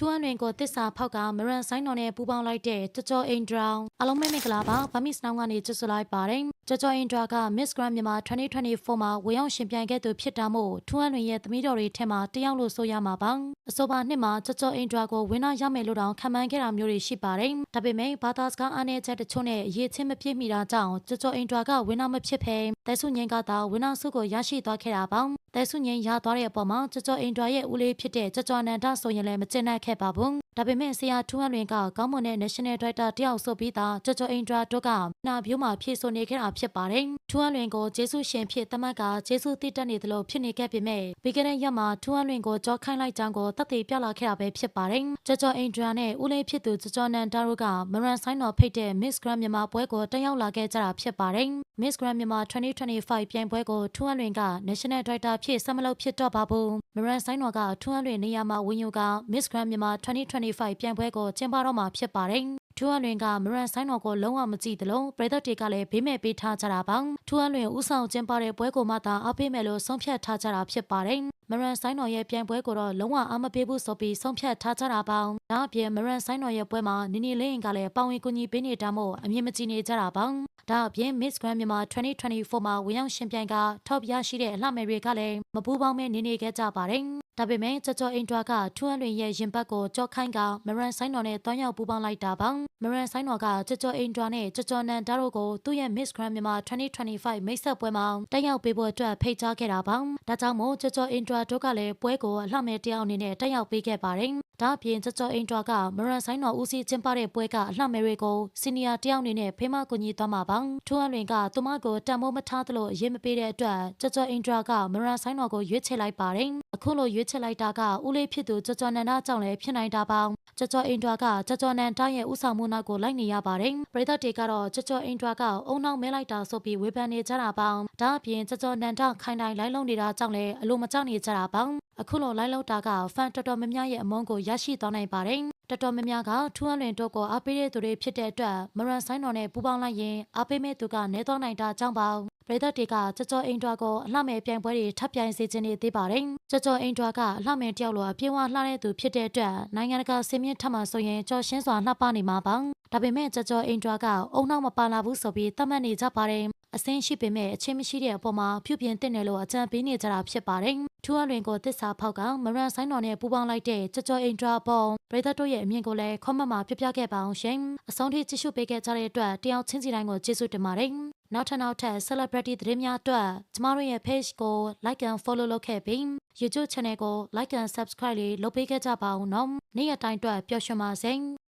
ထူအန်တွင်ကိုတစ္ဆာဖောက်ကမရန်ဆိုင်တော်နဲ့ပူးပေါင်းလိုက်တဲ့ကြော်ကြော်အင်ဒရာအလုံးမဲမင်္ဂလာပါဗမစ်စနောင်းကနေကြွဆိုလိုက်ပါတယ်ကြော်ကြော်အင်ဒရာက Miss Grand မြန်မာ2024မှာဝင်ရောက်ရှင်ပြိုင်ခဲ့သူဖြစ်တာမို့ထူအန်တွင်ရဲ့သမီးတော်တွေထဲမှာတယောက်လို့ဆိုရမှာပါအဆိုပါနှစ်မှာကြော်ကြော်အင်ဒရာကိုဝင်းနာရမယ်လို့တောင်ခံမှန်းခဲ့တာမျိုးတွေရှိပါတယ်ဒါပေမဲ့ဘာသာစကားအားနည်းချက်တချို့နဲ့အရေးချင်းမပြည့်မီတာကြောင့်ကြော်ကြော်အင်ဒရာကဝင်းနာမဖြစ်ဖဲတဲဆုငင်းကသာဝင်းနာစုကိုရရှိသွားခဲ့တာပါတဲဆုငင်းရသွားတဲ့အပေါ်မှာကြော်ကြော်အင်ဒရာရဲ့ဦးလေးဖြစ်တဲ့ကြော်ကြော်နန္ဒဆိုရင်လည်းမကျင်တတ်ခဲ့ပါဘူး ဒါပေမဲ့ဆရာထူးဟန်လွင်ကကောင်းမွန်တဲ့ National Director တယောက်ဆိုပြီးသားကြော်ကြော်အင်ဒရာတို့ကနာပြိုးမှာဖြည့်ဆို့နေခဲ့တာဖြစ်ပါတယ်ထူးဟန်လွင်ကိုဂျေဆုရှင်ဖြစ်တမတ်ကဂျေဆုတိတက်နေသလိုဖြစ်နေခဲ့ပေမဲ့ပြီးခဲ့တဲ့ရက်မှာထူးဟန်လွင်ကိုကြောခိုင်းလိုက်ကြောင်းကိုတတ်သိပြလာခဲ့တာပဲဖြစ်ပါတယ်ကြော်ကြော်အင်ဒရာနဲ့ဦးလေးဖြစ်သူကြော်ကြော်နန္ဒတို့ကမရန်ဆိုင်တော်ဖိတ်တဲ့ Miss Grand မြန်မာပွဲကိုတက်ရောက်လာခဲ့ကြတာဖြစ်ပါတယ် Miss Grand မြန်မာ2025ပြိုင်ပွဲကိုထူးဟန်လွင်က National Director ဖြစ်ဆက်မလုပ်ဖြစ်တော့ပါဘူးမရန်ဆိုင်တော်ကထူးဟန်လွင်နေရာမှာဝင်ယူက Miss Grand မြန်မာ2025ပြိုင်ပွဲကိုကျင်းပတော့မှာဖြစ်ပါတယ်ထူအန်လွင်ကမရန်ဆိုင်တော်ကိုလုံးဝမကြည့်သလိုပရိသတ်တွေကလည်းဘေးမဲ့ပေးထားကြတာပါထူအန်လွင်ဥဆောင်ကျင်းပတဲ့ပွဲကိုမှသာအားပေးမယ်လို့ဆုံးဖြတ်ထားကြတာဖြစ်ပါတယ်မရန်ဆိုင်တော်ရဲ့ပြိုင်ပွဲကိုတော့လုံးဝအားမပေးဘူးဆိုပြီးဆုံးဖြတ်ထားကြတာပါဒါအပြင်မရန်ဆိုင်တော်ရဲ့ပွဲမှာနီနီလေးရင်ကလည်းပါဝင်ကူညီပေးနေတာမို့အမြင်မကြည့်နေကြတာပါဒါအပြင် Miss Grand မြန်မာ2024မှာဝင်ရောက်ရှင်ပြိုင်က top ရရှိတဲ့အလှမယ်တွေကလည်းမပူးပေါင်းမဲနေနေခဲ့ကြပါတယ် ဒါပေမဲ့ကြော်ကြော်အင်ဒရာကထူအန်လွင်ရဲ့ရင်ဘတ်ကိုကြော့ခိုင်းကမရန်ဆိုင်တော်နဲ့တွန်းရောက်ပူးပေါင်းလိုက်တာပါမရန်ဆိုင်တော်ကကြော်ကြော်အင်ဒရာနဲ့ကြော်ကြော်နန်ဒါတို့ကိုသူ့ရဲ့ Miss Grand မြန်မာ2025မိတ်ဆက်ပွဲမှာတက်ရောက်ပေးဖို့အတွက်ဖိတ်ကြားခဲ့တာပါဒါကြောင့်မို့ကြော်ကြော်အင်ဒရာတို့ကလည်းပွဲကိုအလှမဲ့တယောက်အနေနဲ့တက်ရောက်ပေးခဲ့ပါတယ် ဒါအပြင်ကြော်ကြော်အင်ဒရာကမရန်ဆိုင်တော်ဦးစီးကျင်းပတဲ့ပွဲကအလှမယ်တွေကိုစီနီယာတယောက်အနေနဲ့ဖေးမကူညီသွားမှာပါထူအန်လွင်ကသူမကိုတန်မိုးမထားသလိုအရေးမပေးတဲ့အတွက်ကြော်ကြော်အင်ဒရာကမရန်ဆိုင်တော်ကိုရွေးချယ်လိုက်ပါတယ်အခုလိုရွေးချယ်လိုက်တာကဦးလေးဖြစ်သူကြော်ကြော်နန္ဒကြောင့်လည်းဖြစ်နိုင်တာပါကြော်ကြော်အင်ဒရာကကြော်ကြော်နန္ဒရဲ့ဥဆောင်မှုနောက်ကိုလိုက်နေရပါတယ်ပရိသတ်တွေကတော့ကြော်ကြော်အင်ဒရာကအုံနောက်မဲလိုက်တာဆိုပြီးဝေဖန်နေကြတာပါဒါအပြင်ကြော်ကြော်နန္ဒခိုင်တိုင်လိုက်လုံးနေတာကြောင့်လည်းအလိုမကြောက်နေကြတာပါအခုလိုလိုက်လောက်တာကဖန်တော်တော်များများရဲ့အမုန်းကိုရရှိသွားနိုင်ပါတယ်တော်တော်များများကထူအန်လွင်တို့ကိုအားပေးတဲ့သူတွေဖြစ်တဲ့အတွက်မရန်ဆိုင်တော်နဲ့ပူးပေါင်းလိုက်ရင်အားပေးမဲ့သူကနေသွားနိုင်တာကြောင့်ပါပရိသတ်တွေကကြော်ကြော်အိမ်တွာကိုအလှမဲ့ပြိုင်ပွဲတွေထပ်ပြိုင်စေခြင်းနေသေးပါတယ်။ကြော်ကြော်အိမ်တွာကအလှမဲ့တယောက်လိုအပြင်းဝလှတဲ့သူဖြစ်တဲ့အတွက်နိုင်ငံတကာစင်မြင့်ထပ်မှဆိုရင်ကြော်ရှင်းစွာလှပနေမှာပါ။ဒါပေမဲ့ကြော်ကြော်အိမ်တွာကအုံနောက်မပါလာဘူးဆိုပြီးသတ်မှတ်နေကြပါတယ်။ အစင်းရှိပေမဲ့အချင်းမရှိတဲ့အပေါ်မှာပြုပြင်တင်တယ်လို့အကြံပေးနေကြတာဖြစ်ပါတယ်။ထူအလွင်ကိုတစ္ဆာဖောက်ကမရန်ဆိုင်တော်နဲ့ပူးပေါင်းလိုက်တဲ့ကြော်ကြော်အိမ်တွာပေါ်ပရိသတ်တို့ရဲ့အမြင်ကိုလည်းခေါမမှာပြပြခဲ့ပါအောင်ရှင်။အဆုံးထိကြည့်ရှုပေးခဲ့ကြတဲ့အတွက်တယောက်ချင်းစီတိုင်းကိုကျေးဇူးတင်ပါတယ်။နောက်ထပ်နောက်ထပ် celebrity သတင်းများအတွက်ကျမတို့ရဲ့ page ကို like and follow လုပ်ခဲ့ပြီး YouTube channel ကို like and subscribe လေးလုပ်ပေးခဲ့ကြပါဦးနော်။နေ့ရက်တိုင်းအတွက်ပျော်ရွှင်ပါစေ။